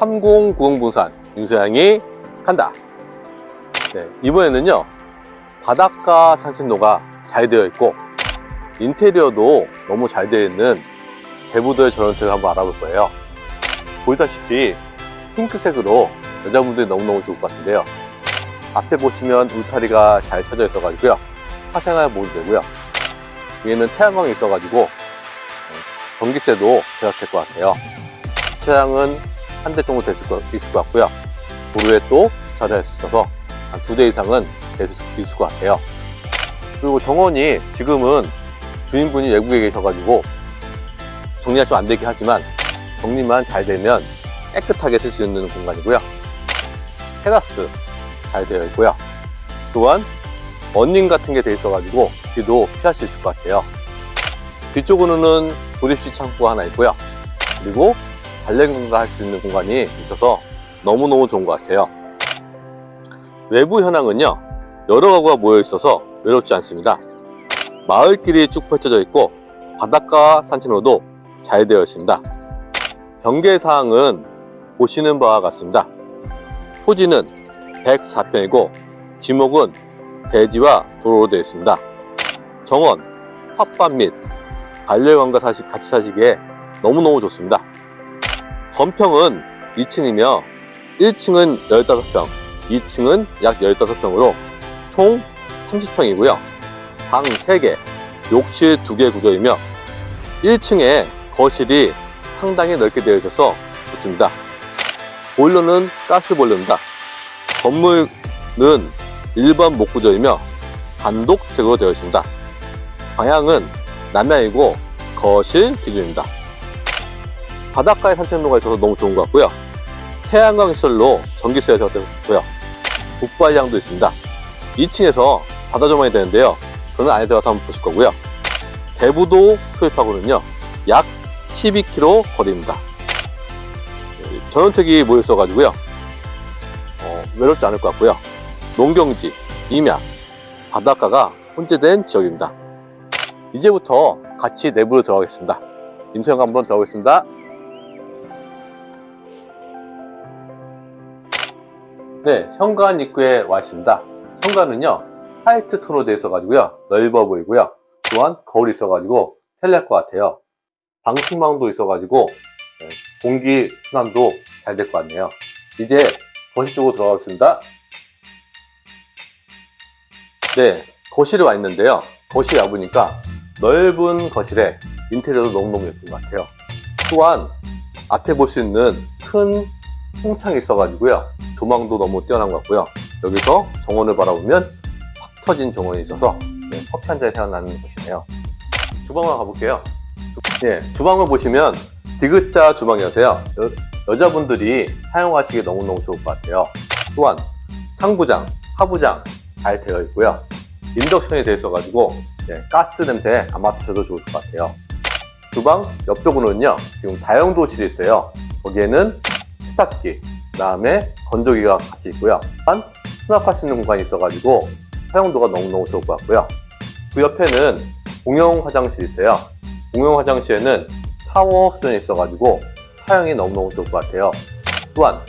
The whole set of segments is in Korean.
3090 분산 윤소양이 간다. 네, 이번에는요 바닷가 산책로가 잘 되어 있고 인테리어도 너무 잘 되어 있는 대부도의 전원택을 한번 알아볼 거예요. 보시다시피 핑크색으로 여자분들이 너무너무 좋을 것 같은데요. 앞에 보시면 울타리가 잘 쳐져 있어 가지고요. 사생활 모드 되고요. 위에는 태양광이 있어 가지고 어, 전기세도 절약될 것 같아요. 주차장은 한 대 정도 됐을 것, 있을 것 같고요. 도로에 또수 있어서 한 두 대 이상은 될수 있을 것 같아요. 그리고 정원이 지금은 주인분이 외국에 계셔가지고 정리가 좀 안 되긴 하지만 정리만 잘 되면 깨끗하게 쓸 수 있는 공간이고요. 테라스 잘 되어 있고요. 또한 언닝 같은 게 돼 있어가지고 비도 피할 수 있을 것 같아요. 뒤쪽으로는 조립식 창고가 하나 있고요. 그리고 관련공가 할수 있는 공간이 있어서 너무너무 좋은 것 같아요. 외부 현황은요, 여러 가구가 모여 있어서 외롭지 않습니다. 마을길이 쭉 펼쳐져 있고, 바닷가 산책로도 잘 되어 있습니다. 경계사항은 보시는 바와 같습니다. 토지는 104평이고, 지목은 대지와 도로로 되어 있습니다. 정원, 텃밭 및 반려견과 사시, 같이 사시기에 너무너무 좋습니다. 건평은 2층이며 1층은 15평, 2층은 약 15평으로 총 30평이고요. 방 3개, 욕실 2개 구조이며 1층에 거실이 상당히 넓게 되어 있어서 좋습니다. 보일러는 가스 보일러입니다. 건물은 일반 목구조이며 단독주택으로 되어 있습니다. 방향은 남향이고 거실 기준입니다. 바닷가에 산책로가 있어서 너무 좋은 것 같고요. 태양광 시설로 전기세가 절약되고요. 북발장도 있습니다. 2층에서 바다 조망이 되는데요. 그는 안에 들어가서 한번 보실 거고요. 대부도 수입하고는요, 약 12km 거리입니다. 전원택이 모여 있어가지고요. 어, 외롭지 않을 것 같고요. 농경지, 임야, 바닷가가 혼재된 지역입니다. 이제부터 같이 내부로 들어가겠습니다. 임수영 한번 들어가겠습니다. 네, 현관 입구에 와 있습니다. 현관은요, 화이트 톤으로 되어 있어가지고요, 넓어 보이고요. 또한 거울이 있어가지고 편리할 것 같아요. 방충망도 있어가지고 네, 공기 순환도 잘 될 것 같네요. 이제 거실 쪽으로 들어가겠습니다. 네, 거실에 와 있는데요. 거실에 와보니까 넓은 거실에 인테리어도 너무너무 예쁜 것 같아요. 또한 앞에 볼 수 있는 큰 통창이 있어가지고요. 조망도 너무 뛰어난 것 같고요. 여기서 정원을 바라보면 확 터진 정원이 있어서 네, 커피 한 잔이 생각나는 곳이네요. 주방으로 가볼게요. 주, 네, 주방을 보시면 디귿자 주방이어서요. 여, 자분들이 사용하시기 너무너무 좋을 것 같아요. 또한 상부장, 하부장 잘 되어 있고요. 인덕션이 되어 있어가지고 네, 가스 냄새 안 맡으셔도 좋을 것 같아요. 주방 옆쪽으로는요, 지금 다용도실이 있어요. 거기에는 세탁기, 그 다음에 건조기가 같이 있고요. 한 수납할 수 있는 공간이 있어가지고 사용도가 너무너무 좋을 것 같고요. 그 옆에는 공용 화장실이 있어요. 공용 화장실에는 샤워 수전이 있어가지고 사용이 너무너무 좋을 것 같아요. 또한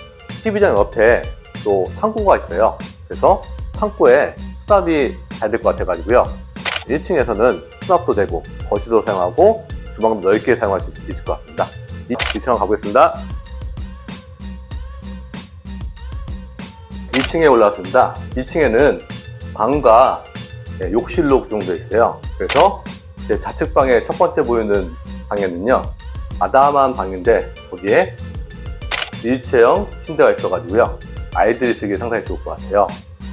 TV장 옆에 또 창고가 있어요. 그래서 창고에 수납이 잘 될 것 같아가지고요. 1층에서는 수납도 되고 거실도 사용하고 주방도 넓게 사용할 수 있을 것 같습니다. 2층 가보겠습니다. 2층에 올라왔습니다. 2층에는 방과 네, 욕실로 구성되어 있어요. 그래서 좌측방에 첫 번째 보이는 방에는요, 아담한 방인데 거기에 일체형 침대가 있어가지고요, 아이들이 쓰기 상당히 좋을 것 같아요.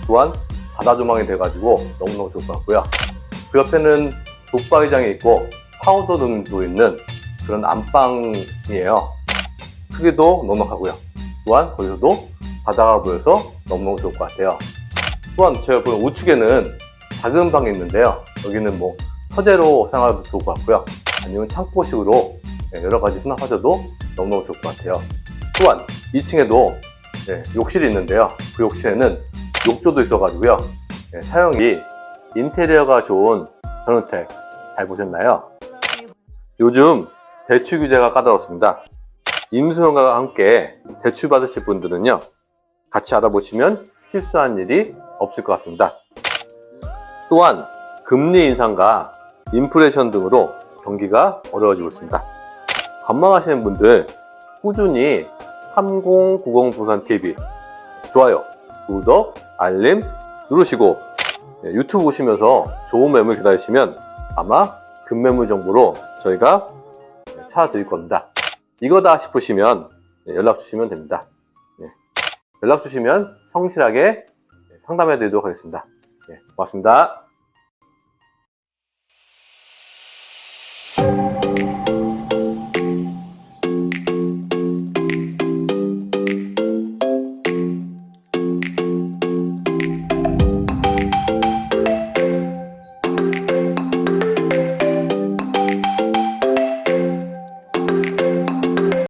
또한 바다 조망이 돼가지고 너무너무 좋을 것 같고요. 그 옆에는 독박이장이 있고 파우더 룸도 있는 그런 안방이에요. 크기도 넉넉하고요. 또한 거기서도 바다가 보여서 너무너무 좋을 것 같아요. 또한 제가 보는 우측에는 작은 방이 있는데요. 여기는 뭐 서재로 사용하도 좋을 것 같고요. 아니면 창고식으로 네, 여러 가지 수납하셔도 너무너무 좋을 것 같아요. 또한 2층에도 네, 욕실이 있는데요. 그 욕실에는 욕조도 있어가지고요. 네, 사용이 인테리어가 좋은 전원택 잘 보셨나요? 요즘 대출 규제가 까다롭습니다. 임수영과 함께 대출 받으실 분들은요, 같이 알아보시면 실수한 일이 없을 것 같습니다. 또한 금리 인상과 인플레이션 등으로 경기가 어려워지고 있습니다. 관망하시는 분들 꾸준히 3090 부산 TV 좋아요, 구독, 알림 누르시고 네, 유튜브 보시면서 좋은 매물 기다리시면 아마 금매물 정보로 저희가 찾아드릴 겁니다. 이거다 싶으시면 네, 연락 주시면 됩니다. 네, 연락 주시면 성실하게 상담해 드리도록 하겠습니다. 네, 고맙습니다.